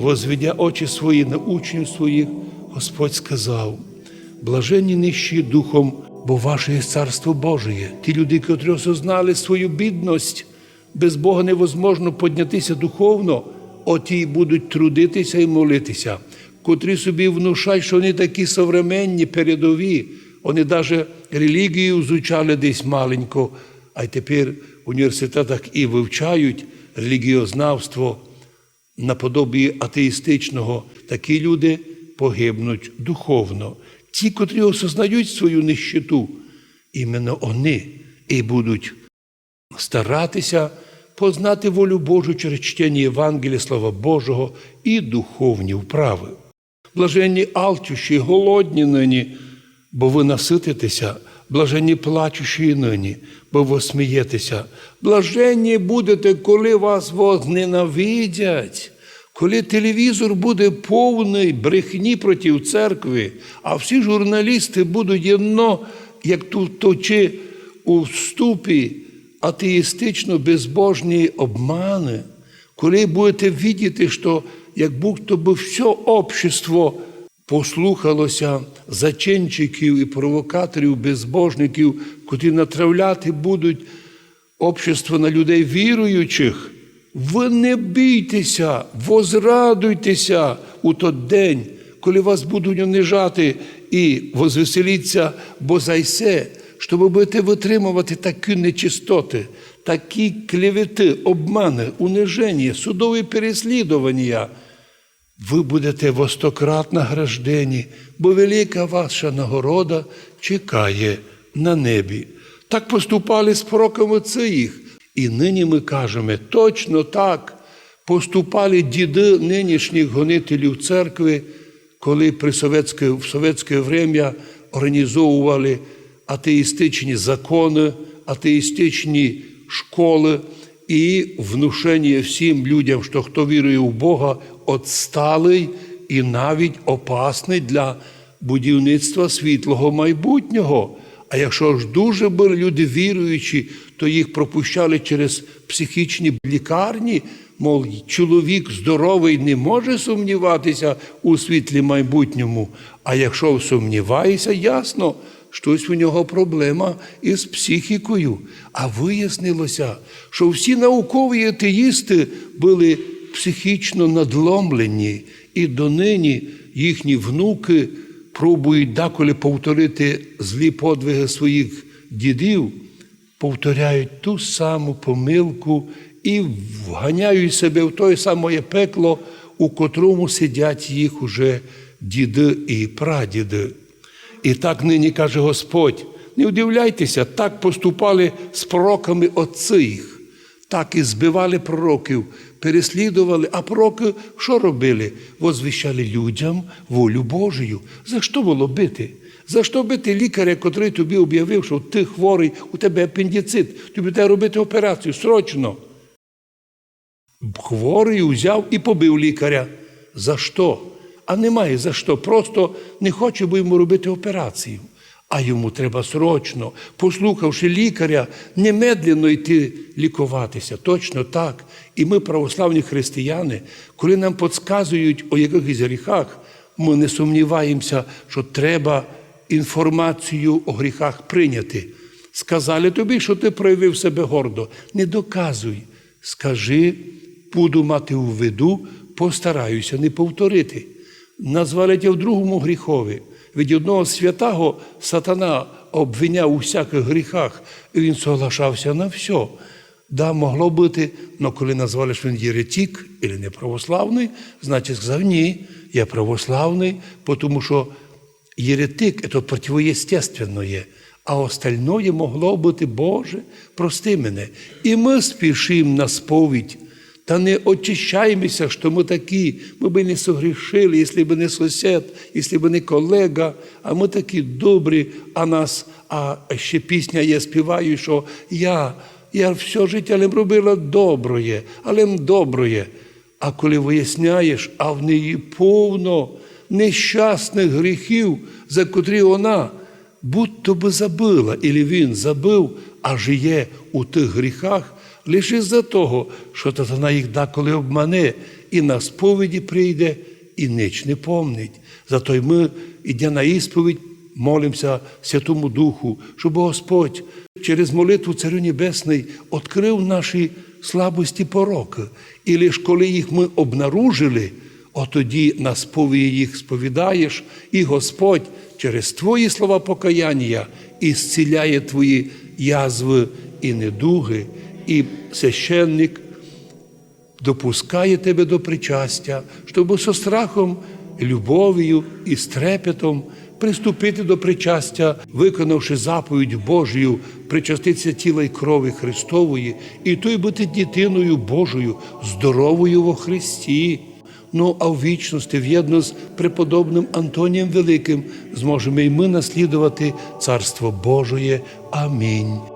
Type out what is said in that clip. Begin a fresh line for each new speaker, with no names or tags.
Возведя очі свої на учнів своїх, Господь сказав: блаженні нищі духом, бо ваше є царство Божие. Ті люди, котрі осознали свою бідність, без Бога невозможно піднятися духовно, оті будуть трудитися і молитися, котрі собі внушають, що вони такі современні, передові, вони навіть релігію звучали десь маленько, а й тепер в університетах і вивчають релігіознавство наподобі атеїстичного, такі люди погибнуть духовно. Ті, котрі осознають свою нищету, іменно вони і будуть старатися познати волю Божу через чтення Євангелія, Слова Божого і духовні вправи. Блаженні алчущі, голодні нині, бо ви насититеся, блаженні плачущі нині, бо ви смієтеся. Блаженні будете, коли вас возненавидять, коли телевізор буде повний брехні проти церкви, а всі журналісти будуть єдно, як тут точи у вступі атеїстично безбожні обмани, коли будете видіти, що як будто би все общество послухалося зачинчиків і провокаторів, безбожників, котрі натравляти будуть общество на людей віруючих, ви не бійтеся, возрадуйтеся у той день, коли вас будуть унижати і возвеселіться, бо зайсе, що ви будете витримувати такі нечистоти, такі клевети, обмани, униження, судові переслідування. Ви будете востократ награждені, бо велика ваша нагорода чекає на небі. Так поступали з пророками їх. І нині ми кажемо, точно так поступали діди нинішніх гонителів церкви, коли при совєтське, в совєтське время організовували атеїстичні закони, атеїстичні школи і внушення всім людям, що хто вірує в Бога, отсталий і навіть опасний для будівництва світлого майбутнього. А якщо ж дуже були люди віруючі, то їх пропущали через психічні лікарні, мов чоловік здоровий не може сумніватися у світлі майбутньому. А якщо сумнівається, ясно, щось у нього проблема із психікою. А вияснилося, що всі наукові атеїсти були психічно надломлені, і донині їхні внуки пробують деколи повторити злі подвиги своїх дідів, повторяють ту саму помилку і вганяють себе в те саме пекло, у котрому сидять їх уже діди і прадіди. І так нині каже Господь: не удивляйтеся, так поступали з пророками отці їх, так і збивали пророків, переслідували, а пророки що робили? Возвіщали людям волю Божою. За що було бити? За що бити лікаря, котрий тобі об'явив, що ти хворий, у тебе апендицит, тобі треба робити операцію срочно. Хворий взяв і побив лікаря. За що? А немає за що. Просто не хоче бо йому робити операцію. А йому треба срочно, послухавши лікаря, немедленно йти лікуватися. Точно так. І ми, православні християни, коли нам підказують о якихось гріхах, ми не сумніваємося, що треба інформацію о гріхах прийняти. Сказали тобі, що ти проявив себе гордо. Не доказуй. Скажи, буду мати у виду, постараюся не повторити. Назвали тебе в другому гріхові. Від одного святого сатана обвиняв у всяких гріхах, і він соглашався на все. Да, могло бути, але коли назвали, що він єретик або не православний, значить сказав, ні, я православний, тому що єретик – це противоєстественне, а остальное могло бути Боже, прости мене. І ми спішимо на сповідь. Та не очищаємося, що ми такі, ми би не согрішили, якщо б не сусід, якщо б не колега, а ми такі добрі, а нас, а ще пісня я співаю, що я, я все життя не робила доброє, але доброє. А коли виясняєш, а в неї повно нещасних гріхів, за котрі вона будь-то би забила, і він забив, а жиє у тих гріхах, лише за того, що татана їх деколи обмане, і на сповіді прийде, і ніч не помнить. Зато й ми, ідя на ісповідь, молимося Святому Духу, щоб Господь через молитву Царю Небесний відкрив наші слабості пороки. І лише коли їх ми обнаружили, отоді на сповіді їх сповідаєш, і Господь через твої слова покаяння ісціляє твої язви і недуги, і священник допускає тебе до причастя, щоб со страхом, любов'ю і стрепетом приступити до причастя, виконавши заповідь Божою, причаститися тіла й крові Христової, і той бути дитиною Божою, здоровою во Христі. Ну, а в вічності, в'єдно з преподобним Антонієм Великим, зможемо і ми наслідувати Царство Божоє. Амінь.